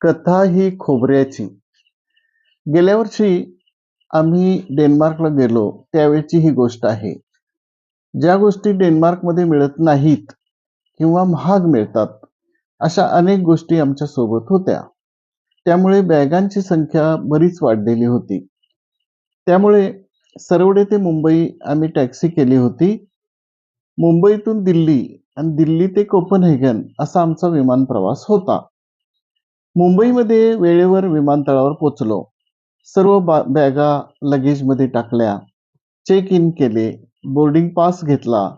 कथा ही खोबऱ्याची. गेल्या वर्षी आम्ही डेन्मार्कला गेलो त्यावेळची ही गोष्ट आहे. ज्या गोष्टी डेन्मार्कमध्ये मिळत नाहीत किंवा महाग मिळतात अशा अनेक गोष्टी आमच्यासोबत होत्या. त्यामुळे बॅगांची संख्या बरीच वाढलेली होती. त्यामुळे सरवडे ते मुंबई आम्ही टॅक्सी केली होती. मुंबईतून दिल्ली आणि दिल्ली ते कोपनहेगन असा आमचा विमान प्रवास होता. मुंबईमध्ये वेळेवर विमानतळावर पोचलो सर्व बा बॅगा लगेजमध्ये टाकल्या. चेक इन केले. बोर्डिंग पास घेतला.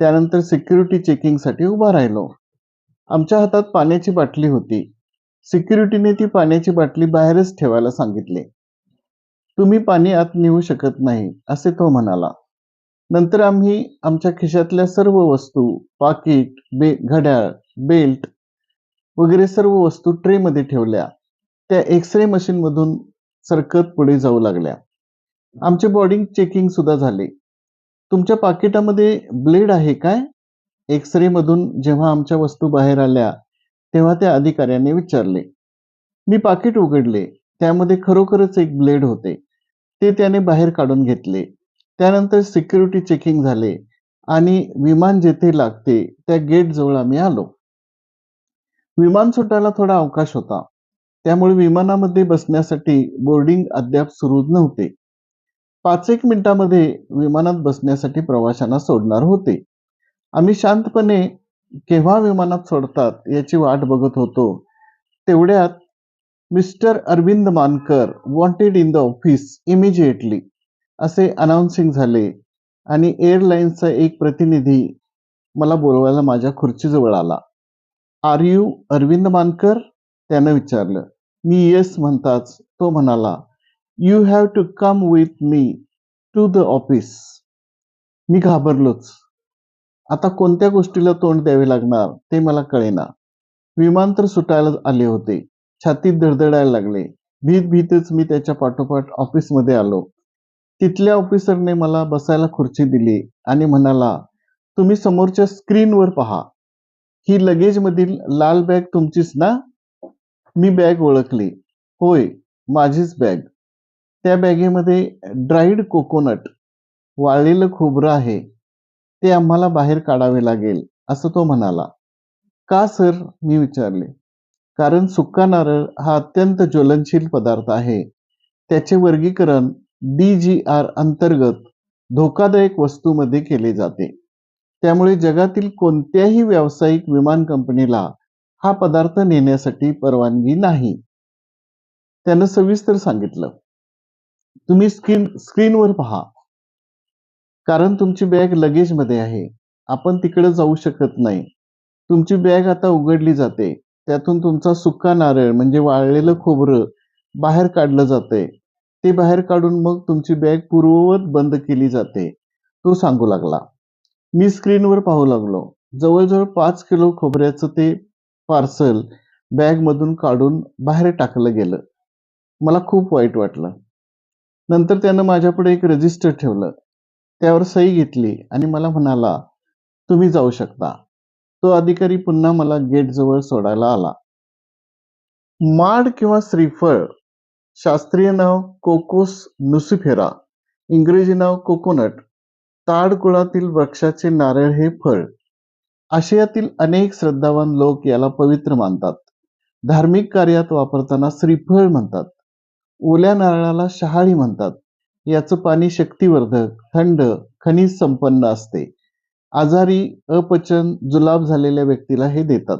त्यानंतर सिक्युरिटी चेकिंगसाठी उभा राहिलो. आमच्या हातात पाण्याची बाटली होती. सिक्युरिटीने ती पाण्याची बाटली बाहेरच ठेवायला सांगितले. तुम्ही पाणी आत नेऊ शकत नाही असे तो म्हणाला. नंतर आम्ही आमच्या खिशातल्या सर्व वस्तू पाकिट बे घड्याळ बेल्ट वगैरे सर्व वस्तू ट्रेमध्ये ठेवल्या. त्या एक्स रे मशीनमधून सरकत पुढे जाऊ लागल्या. आमचे बॉडी चेकिंग सुद्धा झाले. तुमच्या पाकिटामध्ये ब्लेड आहे काय? एक्स रे मधून जेव्हा आमच्या वस्तू बाहेर आल्या तेव्हा त्या अधिकाऱ्याने विचारले. मी पाकिट उघडले. त्यामध्ये खरोखरच एक ब्लेड होते. ते त्याने बाहेर काढून घेतले. त्यानंतर सिक्युरिटी चेकिंग झाले आणि विमान जेथे लागते त्या गेट जवळ आम्ही आलो. विमान सुटायला थोडा अवकाश होता. त्यामुळे विमानामध्ये बसण्यासाठी बोर्डिंग अद्याप सुरू नव्हते. पाच एक मिनिटांमध्ये विमानात बसण्यासाठी प्रवाशांना सोडणार होते. आम्ही शांतपणे केव्हा विमानात सोडतात याची वाट बघत होतो. तेवढ्यात mister Arvind Mankar wanted in the office immediately असे अनाउन्सिंग झाले. आणि एअरलाईन्सचा एक प्रतिनिधी मला बोलवायला माझ्या खुर्चीजवळ आला. आर यू अरविंद मानकर त्यानं विचारलं. मी येस म्हणताच तो म्हणाला you have to come with me to the office मी घाबरलोच. आता कोणत्या गोष्टीला तोंड द्यावे लागणार ते मला कळेना. विमान तर सुटायला आले होते. छातीत धडधडायला लागले. भीत भीतच मी त्याच्या पाठोपाठ ऑफिसमध्ये आलो. तिथल्या ऑफिसरने मला बसायला खुर्ची दिली आणि म्हणाला तुम्ही समोरच्या स्क्रीनवर पहा. ही लगेज मधील लाल बॅग तुमचीच ना? मी बॅग ओळखली. होय माझीच बॅग. त्या बॅगेमध्ये ड्राईड कोकोनट वाळलेलं खोबरं आहे. ते आम्हाला बाहेर काढावे लागेल असं तो म्हणाला. का सर? मी विचारले. कारण सुका नारळ हा अत्यंत ज्वलनशील पदार्थ आहे. त्याचे वर्गीकरण डी जी आर अंतर्गत धोकादायक वस्तूमध्ये केले जाते. त्यामुळे जगातील कोणत्याही व्यावसायिक विमान कंपनीला हा पदार्थ नेण्यासाठी परवानगी नाही. त्यानं सविस्तर सांगितलं. तुम्ही स्क्रीन स्क्रीनवर पहा. कारण तुमची बॅग लगेजमध्ये आहे. आपण तिकडे जाऊ शकत नाही. तुमची बॅग आता उघडली जाते. त्यातून तुमचा सुका नारळ म्हणजे वाळलेलं खोबरं बाहेर काढलं जाते. ते बाहेर काढून मग तुमची बॅग पूर्ववत बंद केली जाते. तो सांगू लागला. मी स्क्रीनवर पाहू लागलो. जवळजवळ पाच किलो खोबऱ्याचं ते पार्सल बॅगमधून काढून बाहेर टाकलं गेलं. मला खूप वाईट वाटलं. नंतर त्यानं माझ्यापुढे एक रजिस्टर ठेवलं. त्यावर सही घेतली आणि मला म्हणाला तुम्ही जाऊ शकता. तो अधिकारी पुन्हा मला गेट जवळ सोडायला आला. माड किंवा श्रीफळ शास्त्रीय नाव कोकोस नुसिफेरा इंग्रजी नाव कोकोनट ताड कुळातील वृक्षाचे नारळ हे फळ. आशियातील अनेक श्रद्धावान लोक याला पवित्र मानतात. धार्मिक कार्यात वापरताना श्रीफळ म्हणतात. ओल्या नारळाला शहाळी म्हणतात. याचं पाणी शक्तिवर्धक थंड खनिज संपन्न असते. आजारी अपचन जुलाब झालेल्या व्यक्तीला हे देतात.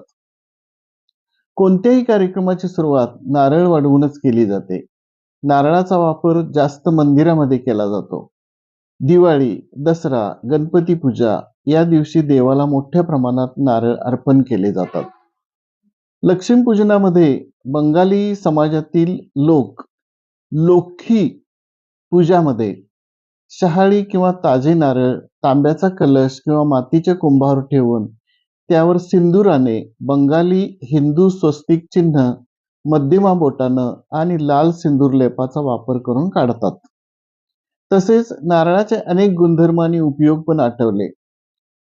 कोणत्याही कार्यक्रमाची सुरुवात नारळ वाढवूनच केली जाते. नारळाचा वापर जास्त मंदिरामध्ये केला जातो. दिवाळी दसरा गणपती पूजा या दिवशी देवाला मोठ्या प्रमाणात नारळ अर्पण केले जातात. लक्ष्मीपूजनामध्ये बंगाली समाजातील लोक लोखी पूजामध्ये शहाळी किंवा ताजे नारळ तांब्याचा कलश किंवा मातीच्या कुंभावर ठेवून त्यावर सिंदुराने बंगाली हिंदू स्वस्तिक चिन्ह मध्यमा बोटानं आणि लाल सिंदूर लेपाचा वापर करून काढतात. तसेच नारळाचे अनेक गुणधर्म आणि उपयोग पण आठवले.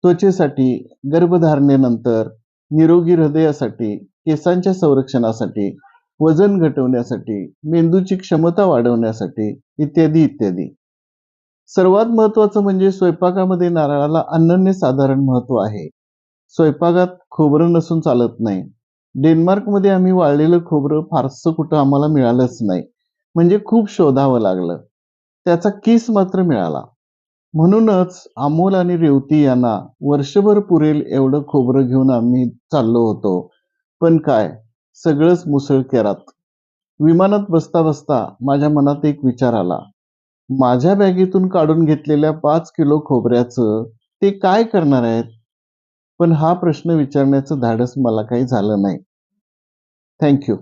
त्वचेसाठी गर्भधारणेनंतर निरोगी हृदयासाठी केसांच्या संरक्षणासाठी वजन घटवण्यासाठी मेंदूची क्षमता वाढवण्यासाठी इत्यादी इत्यादी. सर्वात महत्वाचं म्हणजे स्वयंपाकामध्ये नारळाला अनन्यसाधारण महत्त्व आहे. स्वयंपाकात खोबरं नसून चालत नाही. डेन्मार्कमध्ये आम्ही वाळलेलं खोबरं फारसं कुठं आम्हाला मिळालंच नाही. म्हणजे खूप शोधावं लागलं. त्याचा किस मात्र मिळाला. म्हणूनच अमोल आणि रेवती यांना वर्षभर पुरेल एवढं खोबरं घेऊन आम्ही चाललो होतो. पण काय सगळंच मुसळ केरात. विमानात बसता बसता माझ्या मनात एक विचार आला. माझ्या बॅगेतून काढून घेतलेल्या पाच किलो खोबऱ्याचं ते काय करणार आहेत? पण हा प्रश्न विचारण्याचं धाडस मला काही झालं नाही. थँक्यू.